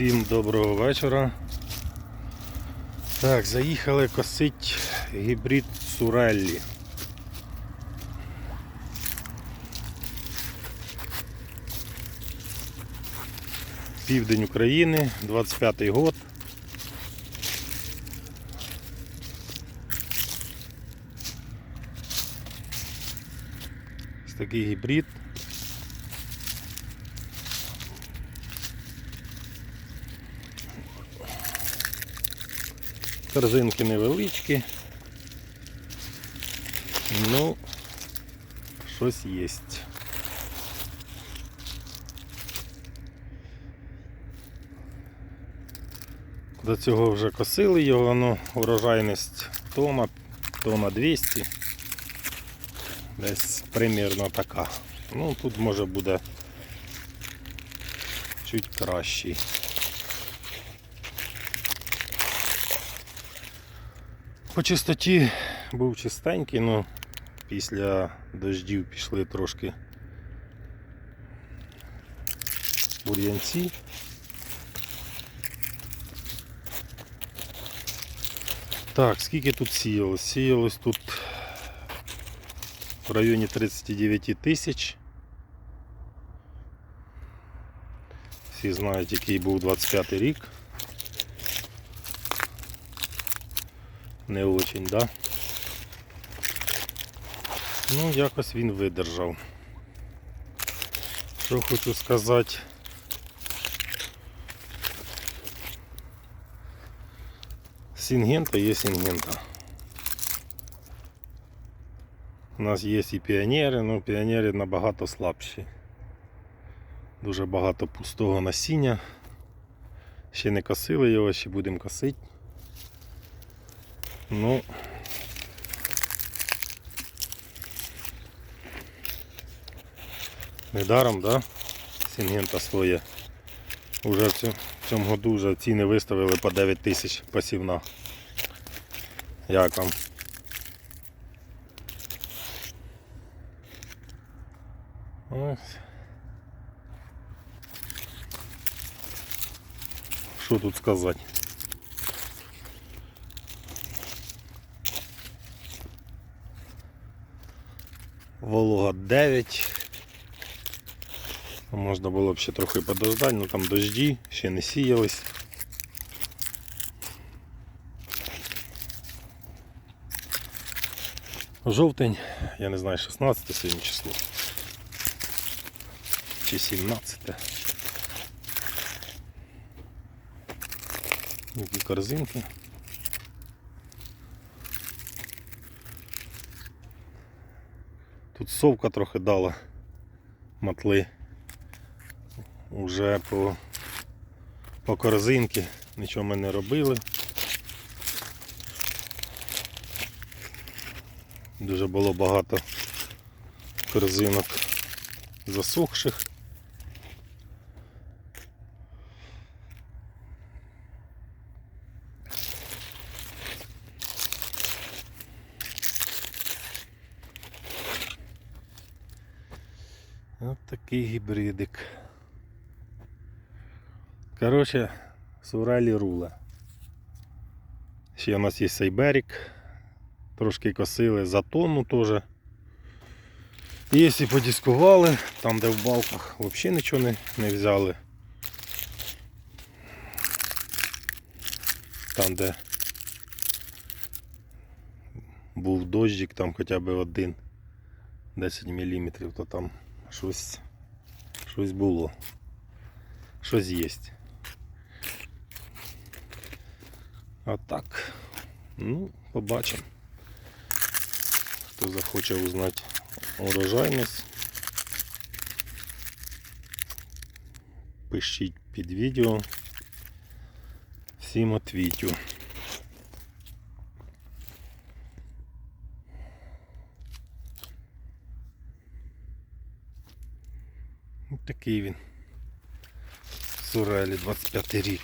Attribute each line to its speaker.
Speaker 1: Всім доброго вечора. Так, заїхали косить гібрид Суреллі. Південь України, 25-й год. Ось такий гібрид. Корзинки невеличкі. Ну, щось є. До цього вже косили його, ну, урожайність тона, тона 200. Десь примірно така. Ну, тут може буде чуть кращий. По чистоті був чистенький, але після дождів пішли трошки бур'янці. Так, скільки тут сіялось? Сіялось тут в районі 39 тисяч. Всі знають, який був 25 рік. Не очень, да? Ну, якось він видержав. Що хочу сказати. Сінгента є сінгента. У нас є і піонери, але піонери набагато слабші. Дуже багато пустого насіння. Ще не косили його, ще будемо косити. Ну недаром, да? Сінгента стоїть. Уже в цьому году вже ціни виставили по 9 тисяч посівна. Як вам? Ось. Що тут сказати? Волога 9. Можна було б ще трохи подождати, але там дожді, ще не сіялись. Жовтень, я не знаю, 16 сьогодні число. Чи 17. Які корзинки. Тут совка трохи дала матли. Уже по, по корзинки нічого ми не робили. Дуже було багато корзинок засохших. Ось такий гібридик. Коротше, суралі рула. Ще у нас є сайберік. Трошки косили за тонну теж. І якщо подіскували, там де в балках взагалі нічого не, не взяли. Там де був дощик, там хоча б один 10 мм, то там щось, щось було. Щось є. А так, ну, побачимо. Хто захоче узнати урожайність, пишіть під відео. Всім отвітю. Такий він. Сурелі 25 рік.